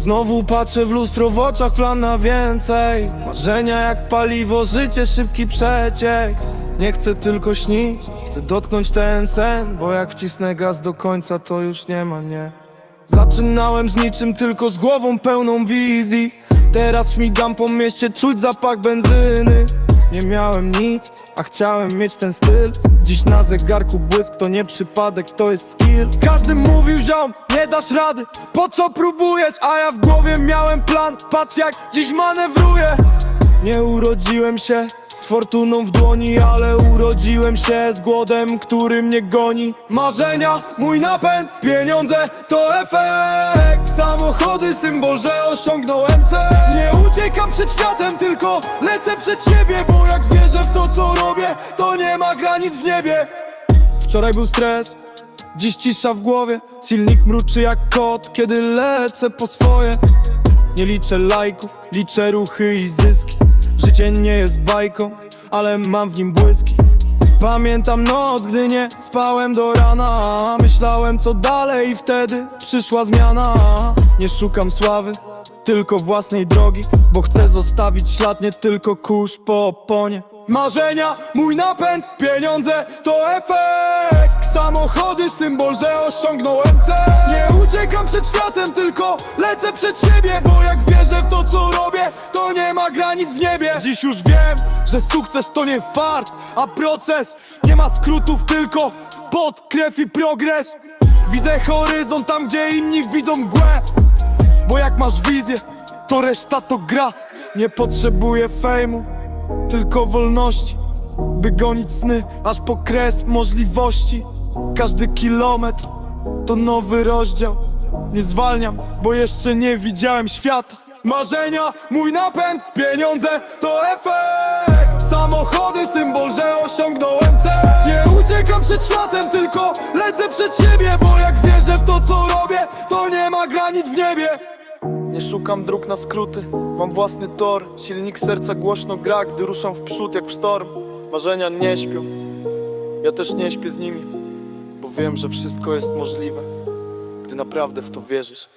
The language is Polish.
Znowu patrzę w lustro, w oczach plan na więcej. Marzenia jak paliwo, życie szybki przeciek Nie chcę tylko śnić, chcę dotknąć ten sen Bo jak wcisnę gaz do końca, to już nie ma nie Zaczynałem z niczym, tylko z głową pełną wizji. Teraz śmigam po mieście, czuć zapach benzyny Nie miałem nic, a chciałem mieć ten styl. Dziś na zegarku błysk, to nie przypadek, to jest skill. Każdy mówił ziom, nie dasz rady, po co próbujesz? A ja w głowie miałem plan, patrz jak dziś manewruję. Nie urodziłem się z fortuną w dłoni, ale urodziłem się z głodem, który mnie goni. Marzenia, mój napęd, pieniądze to efekt. Samochody, symbol, że osiągnąłem przed światem, tylko lecę przed siebie Bo jak wierzę w to, co robię, to nie ma granic w niebie. Wczoraj był stres, dziś cisza w głowie. Silnik mruczy jak kot, kiedy lecę po swoje. Nie liczę lajków, liczę ruchy i zyski. Życie nie jest bajką, ale mam w nim błyski. Pamiętam noc, gdy nie spałem do rana. Myślałem co dalej i wtedy przyszła zmiana. Nie szukam sławy, tylko własnej drogi Bo chcę zostawić ślad, nie tylko kurz po oponie. Marzenia, mój napęd, pieniądze to efekt. Samochody, symbol, że osiągnąłem cel. Nie uciekam przed światem, tylko lecę przed siebie Bo jak wierzę w to co robię, to nie ma granic w niebie. Dziś już wiem, że sukces to nie fart, a proces Nie ma skrótów, tylko pod krew i progres. Widzę horyzont tam, gdzie inni widzą mgłę Bo jak masz wizję, to reszta to gra. Nie potrzebuję fejmu, tylko wolności By gonić sny, aż po kres możliwości. Każdy kilometr to nowy rozdział. Nie zwalniam, bo jeszcze nie widziałem świata. Marzenia, mój napęd, pieniądze to efekt. Samochody, symbol, że osiągnąłem cel. Nie uciekam przed światem, tylko lecę przed siebie Bo jak wierzę w to co robię, to nie ma granic w niebie nie szukam dróg na skróty, mam własny tor. Silnik serca głośno gra, gdy ruszam w przód jak w sztorm Marzenia nie śpią, ja też nie śpię z nimi Bo wiem, że wszystko jest możliwe, gdy naprawdę w to wierzysz